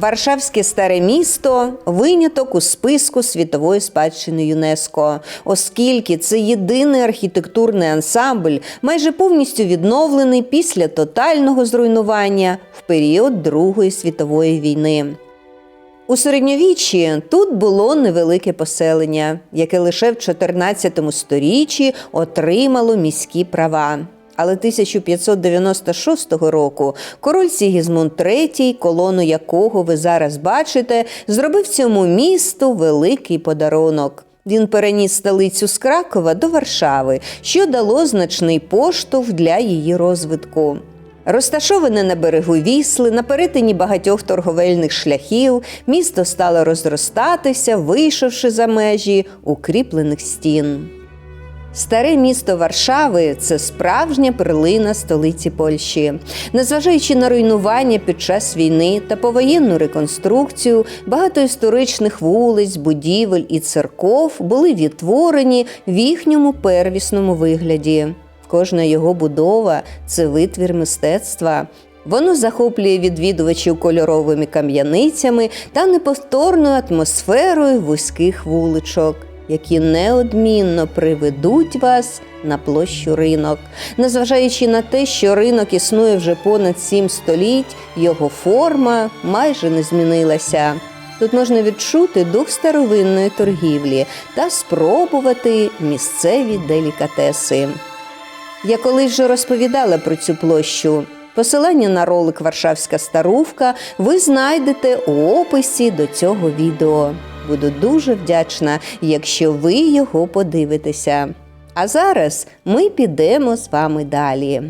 Варшавське старе місто виняток у списку світової спадщини ЮНЕСКО, оскільки це єдиний архітектурний ансамбль, майже повністю відновлений після тотального зруйнування в період Другої світової війни. У середньовіччі тут було невелике поселення, яке лише в 14 сторіччі отримало міські права. Але 1596 року король Сігізмунд III, колону якого ви зараз бачите, зробив цьому місту великий подарунок. Він переніс столицю з Кракова до Варшави, що дало значний поштовх для її розвитку. Розташоване на берегу Вісли, на перетині багатьох торговельних шляхів, місто стало розростатися, вийшовши за межі укріплених стін. Старе місто Варшави це справжня перлина столиці Польщі. Незважаючи на руйнування під час війни та повоєнну реконструкцію, багато історичних вулиць, будівель і церков були відтворені в їхньому первісному вигляді. Кожна його будова це витвір мистецтва. Воно захоплює відвідувачів кольоровими кам'яницями та неповторною атмосферою вузьких вуличок, які неодмінно приведуть вас на площу ринок. Незважаючи на те, що ринок існує вже понад сім століть, його форма майже не змінилася. Тут можна відчути дух старовинної торгівлі та спробувати місцеві делікатеси. Я колись вже розповідала про цю площу. Посилання на ролик Варшавська старувка ви знайдете у описі до цього відео. Буду дуже вдячна, якщо ви його подивитеся. А зараз ми підемо з вами далі.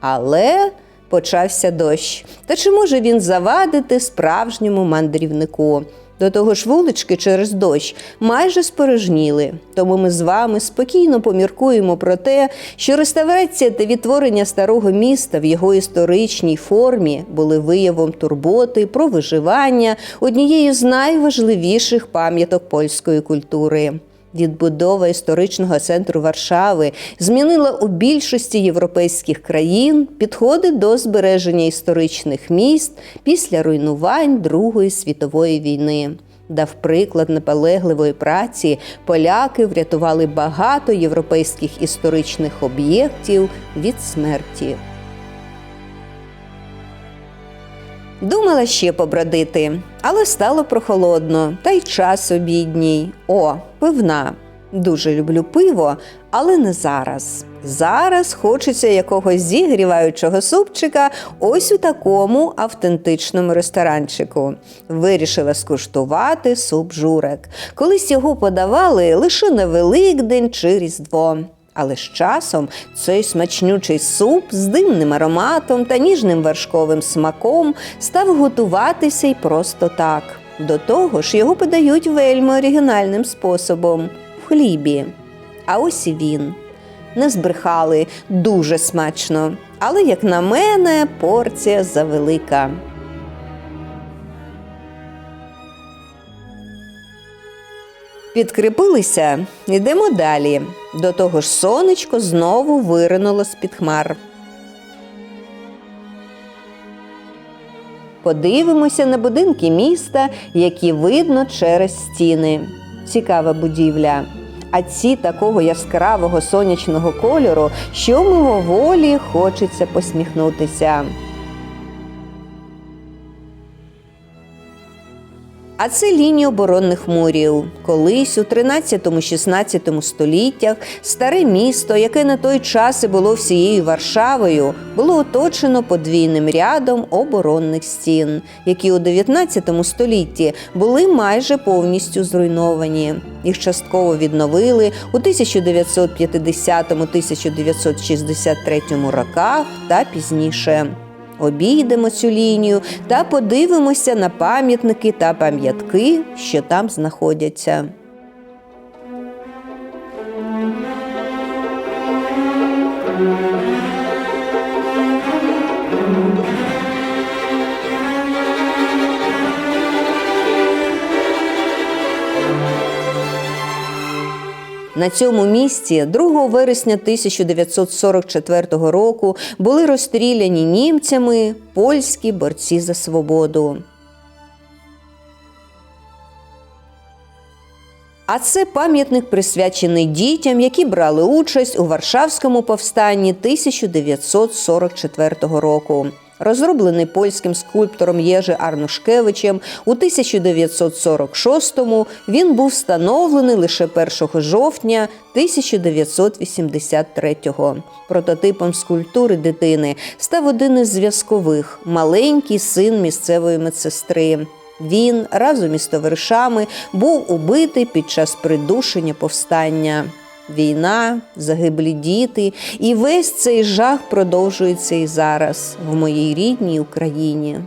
Але почався дощ. Та чи може він завадити справжньому мандрівнику? До того ж, вулички через дощ майже спорожніли. Тому ми з вами спокійно поміркуємо про те, що реставрація та відтворення старого міста в його історичній формі були виявом турботи про виживання однією з найважливіших пам'яток польської культури. Відбудова історичного центру Варшави змінила у більшості європейських країн підходи до збереження історичних міст після руйнувань Другої світової війни. Дав приклад наполегливої праці, поляки врятували багато європейських історичних об'єктів від смерті. Думала ще побродити, але стало прохолодно, та й час обідній. О, пивна. Дуже люблю пиво, але не зараз. Зараз хочеться якогось зігріваючого супчика ось у такому автентичному ресторанчику. Вирішила скуштувати суп журек. Колись його подавали лише на Великдень чи Різдво. Але з часом цей смачнючий суп з димним ароматом та ніжним вершковим смаком став готуватися й просто так. До того ж, його подають вельми оригінальним способом в хлібі. А ось і він. Не збрехали дуже смачно, але, як на мене, порція завелика. Підкріпилися, йдемо далі. До того ж, сонечко знову виринуло з-під хмар. Подивимося на будинки міста, які видно через стіни. Цікава будівля. А ці такого яскравого сонячного кольору, що мимоволі хочеться посміхнутися. А це лінія оборонних мурів. Колись у 13-16 століттях старе місто, яке на той час і було всією Варшавою, було оточено подвійним рядом оборонних стін, які у 19 столітті були майже повністю зруйновані. Їх частково відновили у 1950-1963 роках та пізніше. Обійдемо цю лінію та подивимося на пам'ятники та пам'ятки, що там знаходяться. На цьому місці 2 вересня 1944 року були розстріляні німцями польські борці за свободу. А це пам'ятник присвячений дітям, які брали участь у Варшавському повстанні 1944 року. Розроблений польським скульптором Єжи Арнушкевичем у 1946-му, він був встановлений лише 1 жовтня 1983-го. Прототипом скульптури дитини став один із зв'язкових маленький син місцевої медсестри. Він разом із товаришами був убитий під час придушення повстання. Війна, загиблі діти, і весь цей жах продовжується і зараз в моїй рідній Україні.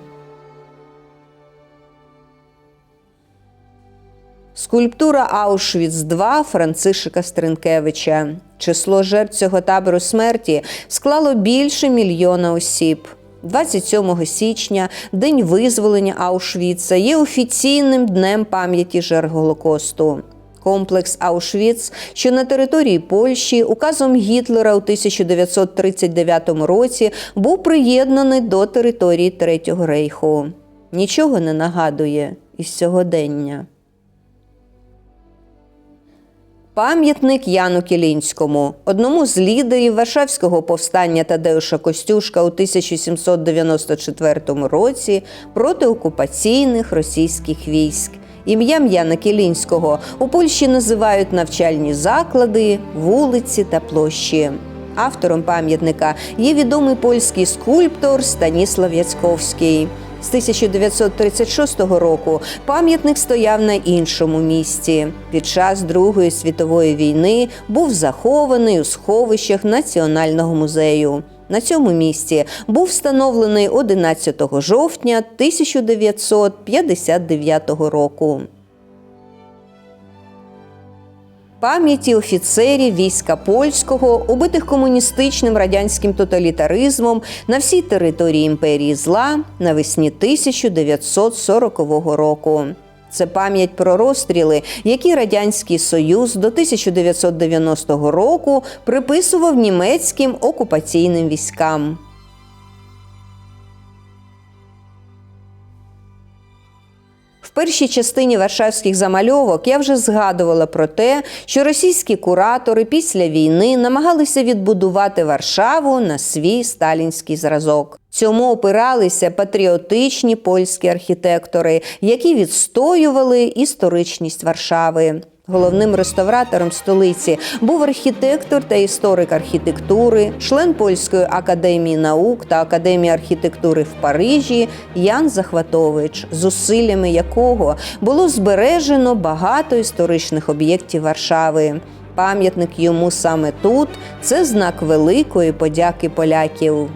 Скульптура Аушвіц 2 Францишика Стринкевича. Число жертв цього табору смерті склало більше мільйона осіб. 27 січня, день визволення Аушвіца, є офіційним днем пам'яті жертв Голокосту. Комплекс Аушвіц, що на території Польщі указом Гітлера у 1939 році був приєднаний до території Третього рейху. Нічого не нагадує із сьогодення. Пам'ятник Яну Кілінському, одному з лідерів Варшавського повстання Тадеуша Костюшка у 1794 році проти окупаційних російських військ. Ім'ям Яна Кілінського у Польщі називають навчальні заклади, вулиці та площі. Автором пам'ятника є відомий польський скульптор Станіслав Яцьковський. З 1936 року пам'ятник стояв на іншому місці. Під час Другої світової війни був захований у сховищах Національного музею. На цьому місці був встановлений 11 жовтня 1959 року. Пам'яті офіцерів війська польського, убитих комуністичним радянським тоталітаризмом на всій території імперії зла навесні 1940 року. Це пам'ять про розстріли, які Радянський Союз до 1990 року приписував німецьким окупаційним військам. Першій частині варшавських замальовок я вже згадувала про те, що російські куратори після війни намагалися відбудувати Варшаву на свій сталінський зразок. Цьому опиралися патріотичні польські архітектори, які відстоювали історичність Варшави. Головним реставратором столиці був архітектор та історик архітектури, член Польської академії наук та академії архітектури в Парижі Ян Захватович, зусиллями якого було збережено багато історичних об'єктів Варшави. Пам'ятник йому саме тут це знак великої подяки поляків.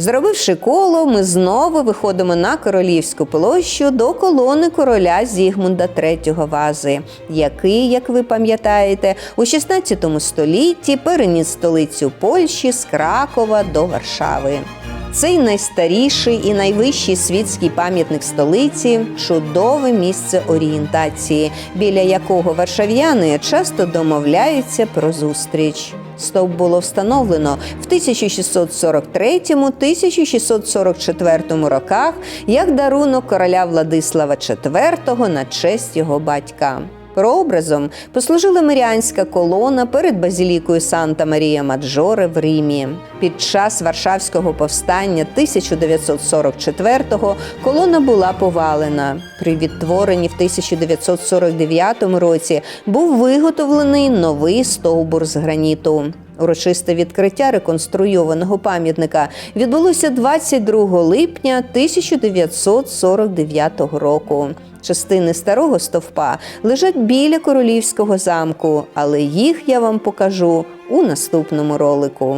Зробивши коло, ми знову виходимо на королівську площу до колони короля Зігмунда III Вази, який, як ви пам'ятаєте, у 16 столітті переніс столицю Польщі з Кракова до Варшави. Цей найстаріший і найвищий світський пам'ятник столиці чудове місце орієнтації, біля якого варшав'яни часто домовляються про зустріч. Стовп було встановлено в 1643-1644 роках як дарунок короля Владислава IV на честь його батька. Прообразом послужила Мирянська колона перед базілікою Санта Марія Маджоре в Римі. Під час Варшавського повстання 1944-го колона була повалена. При відтворенні в 1949 році був виготовлений новий стовбур з граніту. Урочисте відкриття реконструйованого пам'ятника відбулося 22 липня 1949 року. Частини старого стовпа лежать біля королівського замку, але їх я вам покажу у наступному ролику.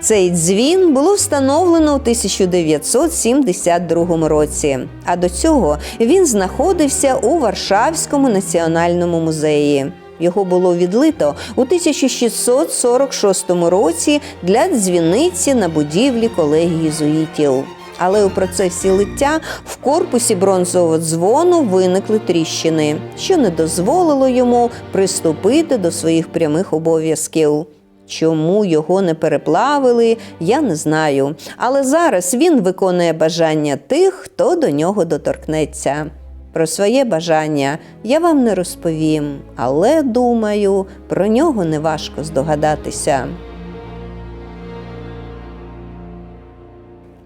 Цей дзвін було встановлено у 1972 році. А до цього він знаходився у Варшавському національному музеї. Його було відлито у 1646 році для дзвіниці на будівлі колегії єзуїтів. Але у процесі лиття в корпусі бронзового дзвону виникли тріщини, що не дозволило йому приступити до своїх прямих обов'язків. Чому його не переплавили, я не знаю. Але зараз він виконує бажання тих, хто до нього доторкнеться. Про своє бажання я вам не розповім, але думаю, про нього неважко здогадатися.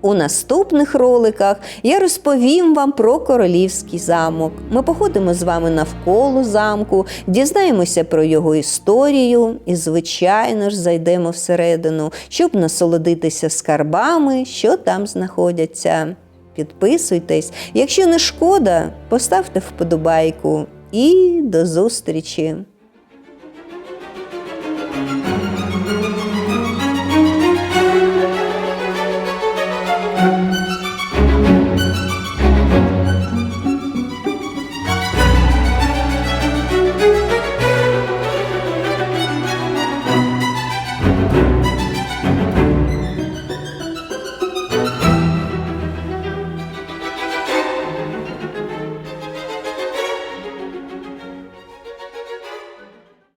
У наступних роликах я розповім вам про королівський замок. Ми походимо з вами навколо замку, дізнаємося про його історію і, звичайно ж, зайдемо всередину, щоб насолодитися скарбами, що там знаходяться. Підписуйтесь, якщо не шкода, поставте вподобайку і до зустрічі!